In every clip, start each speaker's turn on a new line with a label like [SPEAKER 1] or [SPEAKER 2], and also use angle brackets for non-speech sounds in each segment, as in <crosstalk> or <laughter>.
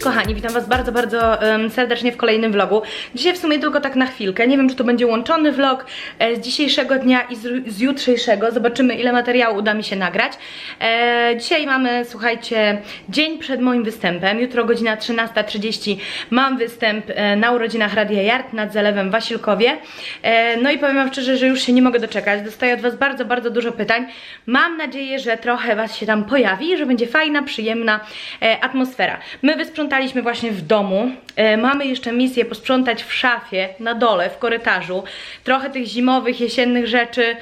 [SPEAKER 1] kochani, witam was bardzo, bardzo em, serdecznie w kolejnym vlogu. Dzisiaj w sumie tylko tak na chwilkę, nie wiem czy to będzie łączony vlog e, z dzisiejszego dnia i z, z jutrzejszego, zobaczymy ile materiału uda mi się nagrać. E, dzisiaj mamy, słuchajcie, dzień przed moim występem, jutro godzina 13.30 mam występ e, na urodzinach Radia Yard nad Zalewem Wasilkowie. E, no i powiem wam szczerze, że już się nie mogę doczekać, dostaję od was bardzo, bardzo dużo pytań. Mam nadzieję, że trochę was się tam pojawi, że będzie fajna, przyjemna e, atmosfera. My wysprzątaliśmy właśnie w domu. E, mamy jeszcze misję posprzątać w szafie, na dole, w korytarzu. Trochę tych zimowych, jesiennych rzeczy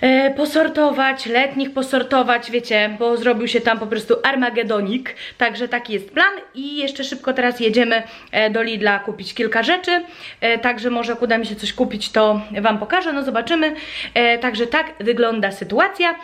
[SPEAKER 1] e, posortować, letnich posortować, wiecie, bo zrobił się tam po prostu Armagedonik, także taki jest plan i jeszcze szybko teraz jedziemy e, do Lidla kupić kilka rzeczy, e, także może jak uda mi się coś kupić, to Wam pokażę, no zobaczymy, także tak wygląda sytuacja.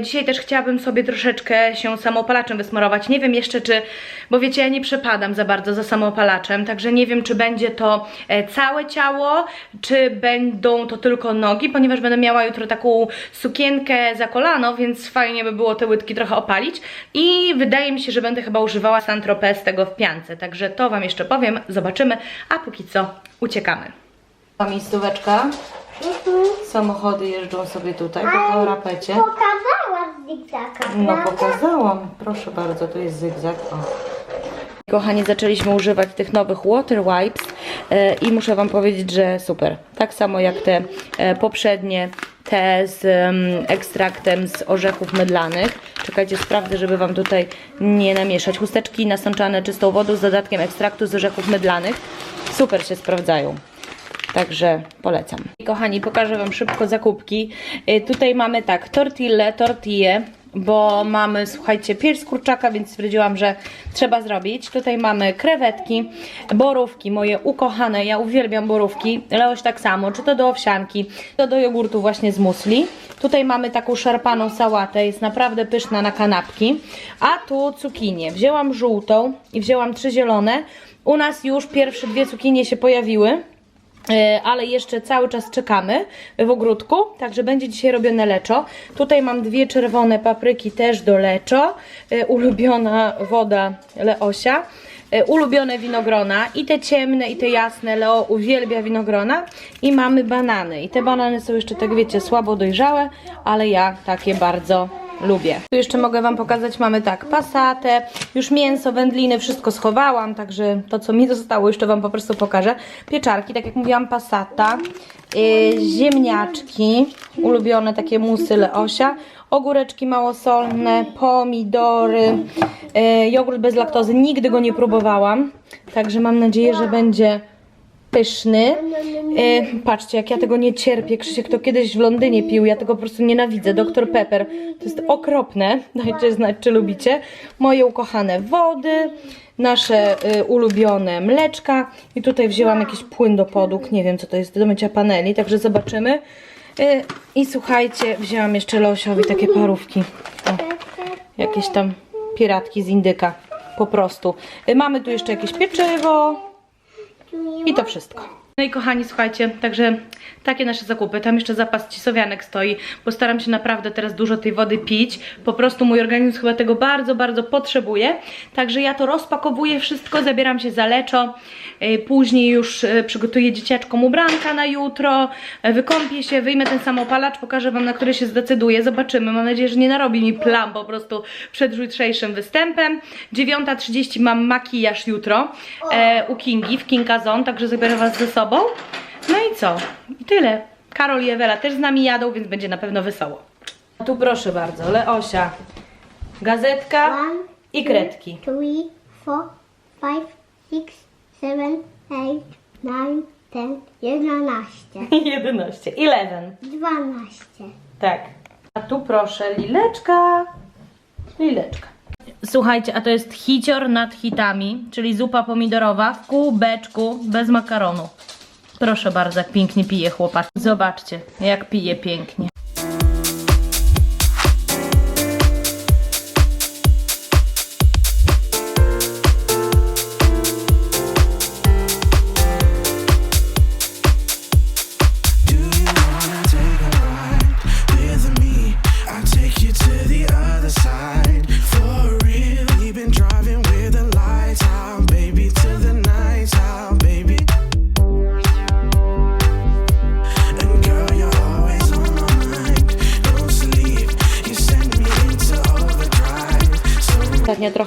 [SPEAKER 1] Dzisiaj też chciałabym sobie troszeczkę się samoopalaczem wysmarować, nie wiem jeszcze czy, bo wiecie, ja nie przepadam za bardzo za samoopalaczem, także nie wiem czy będzie to całe ciało, czy będą to tylko nogi, ponieważ będę miała jutro taką sukienkę za kolano, więc fajnie by było te łydki trochę opalić i wydaje mi się, że będę chyba używała Saint-Tropez tego w piance, także to Wam jeszcze powiem, zobaczymy, a póki co uciekamy. Miejscóweczka, samochody jeżdżą sobie tutaj po parapecie.
[SPEAKER 2] Pokazała zigzaka,
[SPEAKER 1] No pokazałam, proszę bardzo, to jest zygzak. O. Kochani, zaczęliśmy używać tych nowych water wipes e, i muszę Wam powiedzieć, że super. Tak samo jak te e, poprzednie, te z em, ekstraktem z orzechów mydlanych. Czekajcie, sprawdzę, żeby Wam tutaj nie namieszać. Chusteczki nasączane czystą wodą z dodatkiem ekstraktu z orzechów mydlanych. Super się sprawdzają. Także polecam. Kochani, pokażę Wam szybko zakupki. Y, Tutaj mamy tak, tortille, tortille, bo mamy, słuchajcie, pierś z kurczaka, więc stwierdziłam, że trzeba zrobić. Tutaj mamy krewetki, borówki, moje ukochane, ja uwielbiam borówki, Leoś tak samo, czy to do owsianki, to do jogurtu właśnie z musli. Tutaj mamy taką szarpaną sałatę, jest naprawdę pyszna na kanapki. A tu cukinię. Wzięłam żółtą i wzięłam trzy zielone. U nas już pierwsze dwie cukinie się pojawiły. E, ale jeszcze cały czas czekamy w ogródku, także będzie dzisiaj robione leczo. Tutaj mam dwie czerwone papryki też do leczo, E, ulubiona woda Leosia, E, ulubione winogrona i te ciemne i te jasne, Leo uwielbia winogrona i mamy banany. I te banany są jeszcze tak wiecie słabo dojrzałe, ale ja takie bardzo lubię. Tu jeszcze mogę Wam pokazać, mamy tak, pasatę, już mięso, wędliny, wszystko schowałam, także to co mi zostało jeszcze Wam po prostu pokażę. Pieczarki, tak jak mówiłam, pasata, yy, ziemniaczki, ulubione takie musy Leosia, ogóreczki małosolne, pomidory, yy, jogurt bez laktozy, nigdy go nie próbowałam, także mam nadzieję, że będzie pyszny. E, patrzcie, jak ja tego nie cierpię. Krzysiek to kiedyś w Londynie pił, ja tego po prostu nienawidzę. Dr Pepper. To jest okropne. <laughs> Dajcie znać, czy lubicie. Moje ukochane wody, nasze y, ulubione mleczka. I tutaj wzięłam jakiś płyn do podłóg. Nie wiem, co to jest do mycia paneli, także zobaczymy. Y, I słuchajcie, wzięłam jeszcze Losiowi takie parówki. O, jakieś tam piratki z indyka. Po prostu. Y, mamy tu jeszcze jakieś pieczywo. I to wszystko. No i kochani, słuchajcie, także takie nasze zakupy. Tam jeszcze zapas cisowianek stoi. Postaram się naprawdę teraz dużo tej wody pić. Po prostu mój organizm chyba tego bardzo, bardzo potrzebuje. Także ja to rozpakowuję wszystko, zabieram się za leczo. Yy, Później już yy, przygotuję dzieciaczkom ubranka na jutro. Yy, Wykąpię się, wyjmę ten samopalacz, pokażę wam, na który się zdecyduję. Zobaczymy. Mam nadzieję, że nie narobi mi plam po prostu przed jutrzejszym występem. 9.30 mam makijaż jutro e, u Kingi w Kinga Zone, także zabiorę was ze sobą. No i co? I tyle. Karol i Ewela też z nami jadą, więc będzie na pewno wesoło. Tu proszę bardzo, Leosia. Gazetka
[SPEAKER 2] One,
[SPEAKER 1] i kredki.
[SPEAKER 2] three, four, five, six, seven, eight, nine, ten, jedenaście, <laughs>
[SPEAKER 1] 11. 11.
[SPEAKER 2] dwanaście.
[SPEAKER 1] Tak. A tu proszę, lileczka. Lileczka. Słuchajcie, a to jest hicior nad hitami, czyli zupa pomidorowa w kubeczku bez makaronu. Proszę bardzo, jak pięknie pije chłopak. Zobaczcie, jak pije pięknie.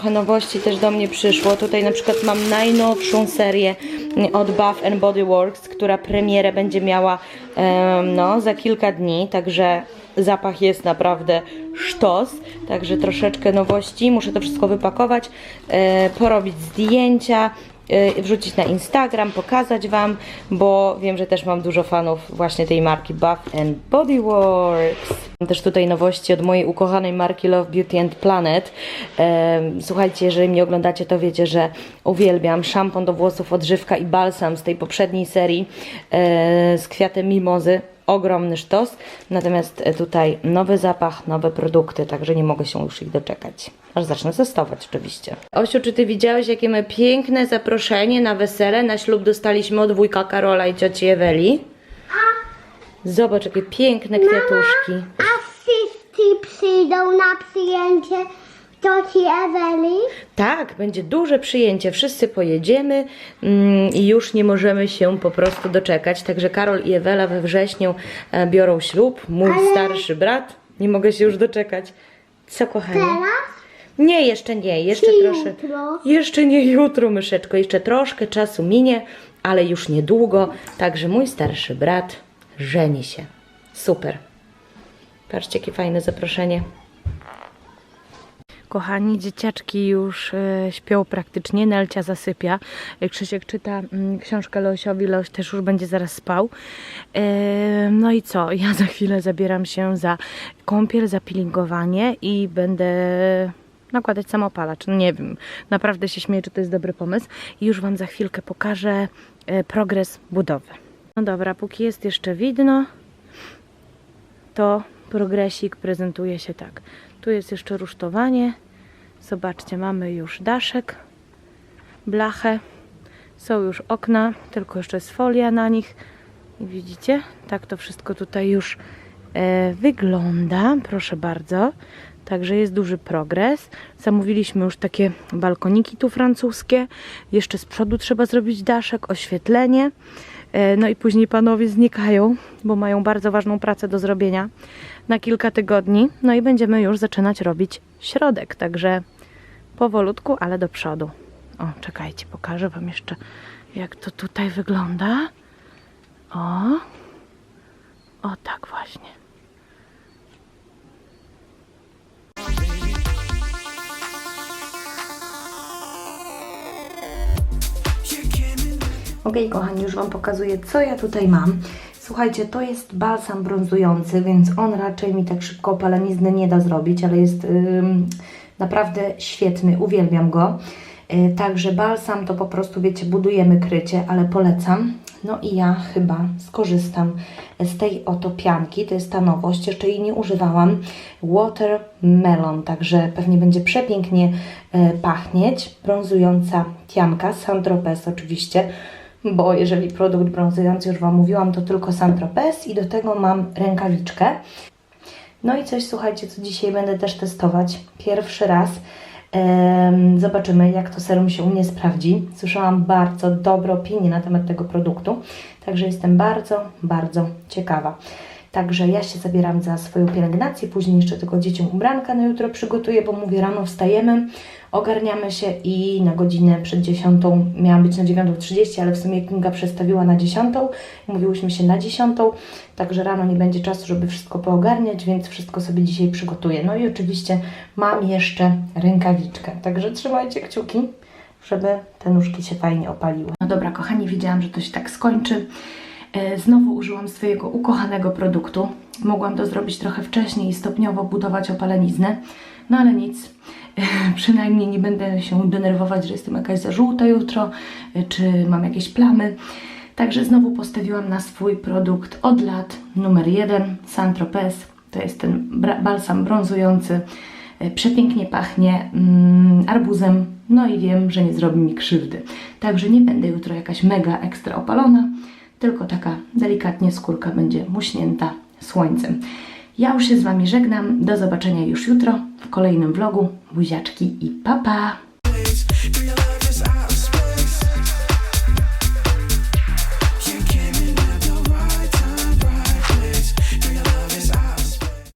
[SPEAKER 1] Trochę nowości też do mnie przyszło. Tutaj na przykład mam najnowszą serię mm, od Bath and Body Works, która premierę będzie miała no, za kilka dni, także zapach jest naprawdę sztos. Także troszeczkę nowości. Muszę to wszystko wypakować, e, porobić zdjęcia, wrzucić na Instagram, pokazać Wam, bo wiem, że też mam dużo fanów właśnie tej marki Bath and Body Works. Mam też tutaj nowości od mojej ukochanej marki Love Beauty and Planet. Słuchajcie, jeżeli mnie oglądacie, to wiecie, że uwielbiam szampon do włosów, odżywka i balsam z tej poprzedniej serii e, z kwiatem mimozy ogromny sztos. Natomiast e, tutaj nowy zapach, nowe produkty, także nie mogę się już ich doczekać. Aż zacznę testować oczywiście. Osiu, czy ty widziałeś, jakie my piękne zaproszenie na wesele, na ślub dostaliśmy od wujka Karola i cioci Eweli? Zobacz, jakie piękne kwiatuszki.
[SPEAKER 2] A wszyscy przyjdą na przyjęcie cioci Eweli?
[SPEAKER 1] Tak, będzie duże przyjęcie, wszyscy pojedziemy mm, i już nie możemy się po prostu doczekać. Także Karol i Ewela we wrześniu e, biorą ślub, mój
[SPEAKER 2] Ale-
[SPEAKER 1] starszy brat. Nie mogę się już doczekać. Co, kochani?
[SPEAKER 2] Teraz?
[SPEAKER 1] Nie, jeszcze nie, jeszcze
[SPEAKER 2] Czy
[SPEAKER 1] trosze.
[SPEAKER 2] jutro?
[SPEAKER 1] Jeszcze nie jutro, myszeczko, jeszcze troszkę czasu minie, ale już niedługo. Także mój starszy brat żeni się. Super. Patrzcie, jakie fajne zaproszenie. Kochani, dzieciaczki już e, śpią praktycznie, Nelcia zasypia. E, Krzysiek czyta mm, książkę Leosiowi, Leoś też już będzie zaraz spał. E, no i co? Ja za chwilę zabieram się za kąpiel, za peelingowanie i będę nakładać samopalacz. No nie wiem, naprawdę się śmieję, czy to jest dobry pomysł. I już Wam za chwilkę pokażę progres budowy. No dobra, póki jest jeszcze widno, to progresik prezentuje się tak. Tu jest jeszcze rusztowanie. Zobaczcie, mamy już daszek, blachę. Są już okna, tylko jeszcze jest folia na nich. I widzicie, tak to wszystko tutaj już e, wygląda. Proszę bardzo. Także jest duży progres. Zamówiliśmy już takie balkoniki tu francuskie. Jeszcze z przodu trzeba zrobić daszek, oświetlenie. E, No i później panowie znikają, bo mają bardzo ważną pracę do zrobienia na kilka tygodni. No i będziemy już zaczynać robić środek. Także powolutku, ale do przodu. O, czekajcie, pokażę Wam jeszcze, jak to tutaj wygląda. O, o tak właśnie. Ok, kochani, już Wam pokazuję, co ja tutaj mam. Słuchajcie, to jest balsam brązujący, więc on raczej mi tak szybko opalenizny nie da zrobić, ale jest naprawdę świetny, uwielbiam go. Y, Także balsam to po prostu, wiecie, budujemy krycie, ale polecam. No i ja chyba skorzystam z tej oto pianki, to jest ta nowość, jeszcze jej nie używałam. Watermelon, także pewnie będzie przepięknie e, pachnieć. Brązująca pianka, Saint-Tropez oczywiście, bo jeżeli produkt brązujący, już Wam mówiłam, to tylko Saint-Tropez i do tego mam rękawiczkę. No i coś, słuchajcie, co dzisiaj będę też testować. Pierwszy raz. Zobaczymy, jak to serum się u mnie sprawdzi. Słyszałam bardzo dobre opinie na temat tego produktu, także jestem bardzo, bardzo ciekawa. Także ja się zabieram za swoją pielęgnację, później jeszcze tylko dzieciom ubranka na jutro przygotuję, bo mówię, rano wstajemy, ogarniamy się i na godzinę przed 10 miałam być na 9.30, ale w sumie Kinga przestawiła na 10. Mówiłyśmy się na 10, także rano nie będzie czasu, żeby wszystko poogarniać, więc wszystko sobie dzisiaj przygotuję. No i oczywiście mam jeszcze rękawiczkę, także trzymajcie kciuki, żeby te nóżki się fajnie opaliły. No dobra, kochani, wiedziałam, że to się tak skończy. E, Znowu użyłam swojego ukochanego produktu. Mogłam to zrobić trochę wcześniej i stopniowo budować opaleniznę, no ale nic. E, <laughs> Przynajmniej nie będę się denerwować, że jestem jakaś za żółta jutro, e, czy mam jakieś plamy. Także znowu postawiłam na swój produkt od lat numer jeden, Saint-Tropez. To jest ten balsam brązujący. Przepięknie pachnie mm, arbuzem, no i wiem, że nie zrobi mi krzywdy. Także nie będę jutro jakaś mega ekstra opalona, tylko taka delikatnie skórka będzie muśnięta słońcem. Ja już się z Wami żegnam. Do zobaczenia już jutro w kolejnym vlogu. Buziaczki i papa! Pa.